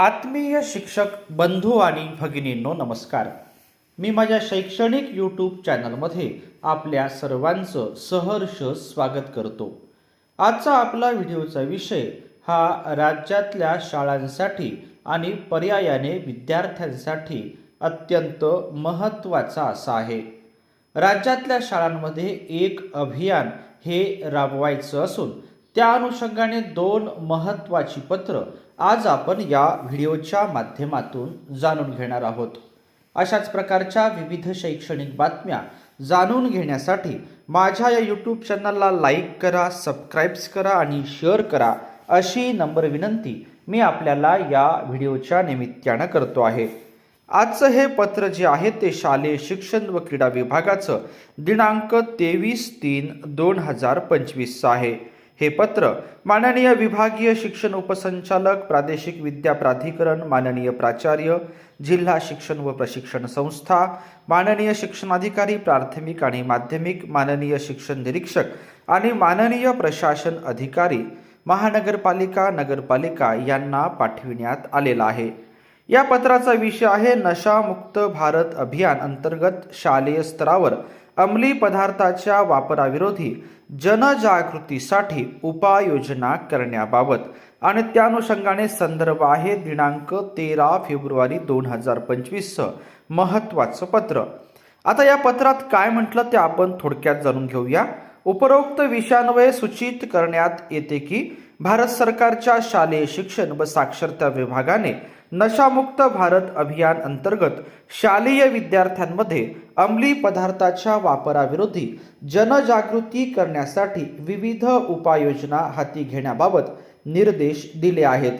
आत्मीय शिक्षक बंधू आणि भगिनींनो नमस्कार. मी माझ्या शैक्षणिक यूट्यूब चॅनलमध्ये आपल्या सर्वांचं सहर्ष स्वागत करतो. आजचा आपला व्हिडिओचा विषय हा राज्यातल्या शाळांसाठी आणि पर्यायाने विद्यार्थ्यांसाठी अत्यंत महत्त्वाचा असा आहे. राज्यातल्या शाळांमध्ये एक अभियान हे राबवायचं असून त्या अनुषंगाने दोन महत्त्वाची पत्र आज आपण या व्हिडिओच्या माध्यमातून जाणून घेणार आहोत. अशाच प्रकारच्या विविध शैक्षणिक बातम्या जाणून घेण्यासाठी माझ्या या यूट्यूब चॅनलला लाईक करा सबस्क्राईब्स करा आणि शेअर करा अशी नंबर विनंती मी आपल्याला या व्हिडिओच्या निमित्तानं करतो आहे. आजचं हे पत्र जे आहे ते शालेय शिक्षण व क्रीडा विभागाचं दिनांक तेवीस तीन दोन हजार पंचवीसचं आहे. हे पत्र माननीय विभागीय शिक्षण उपसंचालक प्रादेशिक विद्या प्राधिकरण माननीय प्राचार्य जिल्हा शिक्षण व प्रशिक्षण संस्था माननीय शिक्षणाधिकारी प्राथमिक आणि माध्यमिक माननीय शिक्षण निरीक्षक आणि माननीय प्रशासन अधिकारी महानगरपालिका नगरपालिका यांना पाठविण्यात आलेला आहे. या पत्राचा विषय आहे नशामुक्त भारत अभियान अंतर्गत शालेय स्तरावर अंमली पदार्थाच्या वापराविरोधी जनजागृतीसाठी उपाययोजना करण्याबाबत आणि त्या अनुषंगाने संदर्भ आहे दिनांक तेरा फेब्रुवारी दोन हजार पंचवीसचं महत्त्वाचं पत्र. आता या पत्रात काय म्हटलं ते आपण थोडक्यात जाणून घेऊया. उपरोक्त विषयान्वये सूचित करण्यात येते की भारत सरकारच्या शालेय शिक्षण व साक्षरता विभागाने नशामुक्त भारत अभियान अंतर्गत शालेय विद्यार्थ्यांमध्ये अंमली पदार्थाच्या वापराविरोधी जनजागृती करण्यासाठी विविध उपाययोजना हाती घेण्याबाबत निर्देश दिले आहेत.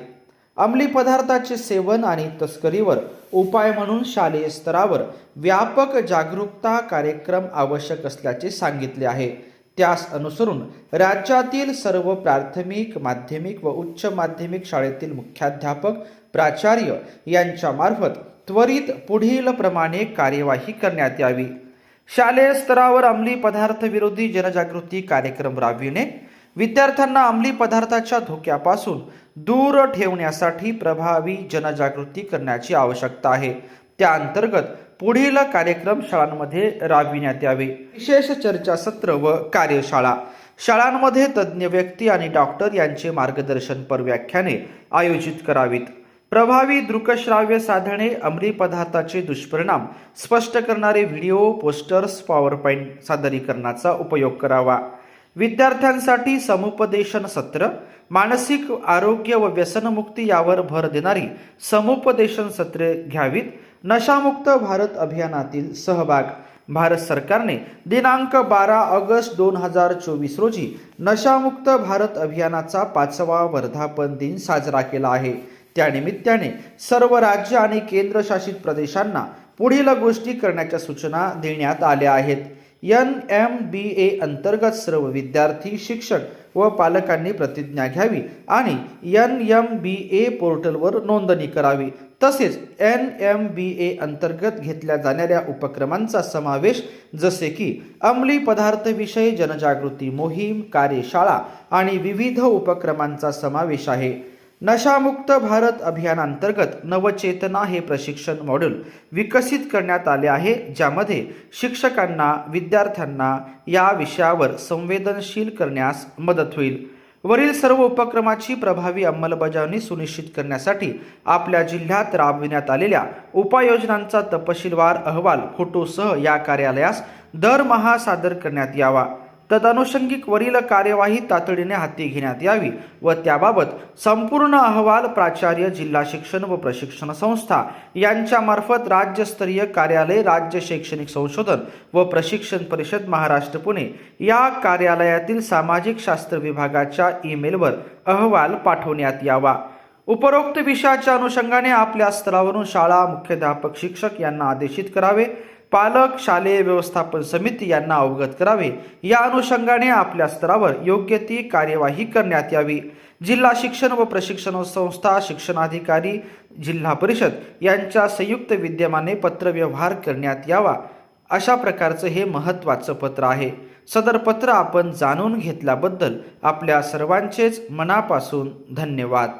अंमली पदार्थाचे सेवन आणि तस्करीवर उपाय म्हणून शालेय स्तरावर व्यापक जागरूकता कार्यक्रम आवश्यक असल्याचे सांगितले आहे. त्यास अनुसरून राज्यातील सर्व प्राथमिक माध्यमिक व उच्च माध्यमिक शाळेतील मुख्याध्यापक प्राचार्य यांच्यामार्फत त्वरित पुढील प्रमाणे कार्यवाही करण्यात यावी. शालेय स्तरावर अंमली पदार्थ विरोधी जनजागृती कार्यक्रम राबविणे विद्यार्थ्यांना अंमली पदार्थाच्या धोक्यापासून दूर ठेवण्यासाठी प्रभावी जनजागृती करण्याची आवश्यकता आहे. त्या अंतर्गत पुढील कार्यक्रम शाळांमध्ये राबविण्यात यावे. विशेष चर्चासत्र व कार्यशाळा. शाळांमध्ये तज्ज्ञ व्यक्ती आणि डॉक्टर यांचे मार्गदर्शनपर व्याख्याने आयोजित करावीत. प्रभावी दृकश्राव्य साधने अंमली पदार्थाचे दुष्परिणाम स्पष्ट करणारे व्हिडिओ पोस्टर्स पॉवर पॉईंट सादरीकरणाचा उपयोग करावा. विद्यार्थ्यांसाठी समुपदेशन सत्र मानसिक आरोग्य व व्यसनमुक्ती यावर भर देणारी समुपदेशन सत्रे घ्यावीत. नशामुक्त भारत अभियानातील सहभाग. भारत सरकारने दिनांक बारा ऑगस्ट दोन हजार चोवीस रोजी नशामुक्त भारत अभियानाचा पाचवा वर्धापन दिन साजरा केला आहे. त्यानिमित्ताने सर्व राज्य आणि केंद्रशासित प्रदेशांना पुढील गोष्टी करण्याच्या सूचना देण्यात आल्या आहेत. एन एम बी ए अंतर्गत सर्व विद्यार्थी शिक्षक व पालकांनी प्रतिज्ञा घ्यावी आणि एन एम बी ए पोर्टलवर नोंदणी करावी. तसेच एन एम बी ए अंतर्गत घेतल्या जाणाऱ्या उपक्रमांचा समावेश जसे की अंमली पदार्थविषयी जनजागृती मोहीम कार्यशाळा आणि विविध उपक्रमांचा समावेश आहे. नशामुक्त भारत अभियानांतर्गत नवचेतना हे प्रशिक्षण मॉड्यूल विकसित करण्यात आले आहे ज्यामध्ये शिक्षकांना विद्यार्थ्यांना या विषयावर संवेदनशील करण्यास मदत होईल. वरील सर्व उपक्रमाची प्रभावी अंमलबजावणी सुनिश्चित करण्यासाठी आपल्या जिल्ह्यात राबविण्यात आलेल्या उपाययोजनांचा तपशीलवार अहवाल फोटोसह या कार्यालयास दरमहा सादर करण्यात यावा. तदनुषंगिक वरील कार्यवाही तातडीने हाती घेण्यात यावी व त्याबाबत संपूर्ण अहवाल प्राचार्य जिल्हा शिक्षण व प्रशिक्षण संस्था यांच्यामार्फत राज्यस्तरीय कार्यालय राज्य शैक्षणिक संशोधन व प्रशिक्षण परिषद महाराष्ट्र पुणे या कार्यालयातील सामाजिक शास्त्र विभागाच्या ईमेलवर अहवाल पाठवण्यात यावा. उपरोक्त विषयाच्या अनुषंगाने आपल्या स्तरावरून शाळा मुख्याध्यापक शिक्षक यांना आदेशित करावे. पालक शालेय व्यवस्थापन समिती यांना अवगत करावे. या अनुषंगाने आपल्या स्तरावर योग्य ती कार्यवाही करण्यात यावी. जिल्हा शिक्षण व प्रशिक्षण संस्था शिक्षणाधिकारी जिल्हा परिषद यांच्या संयुक्त विद्यमाने पत्रव्यवहार करण्यात यावा. अशा प्रकारचं हे महत्त्वाचं पत्र आहे. सदर पत्र आपण जाणून घेतल्याबद्दल आपल्या सर्वांचेच मनापासून धन्यवाद.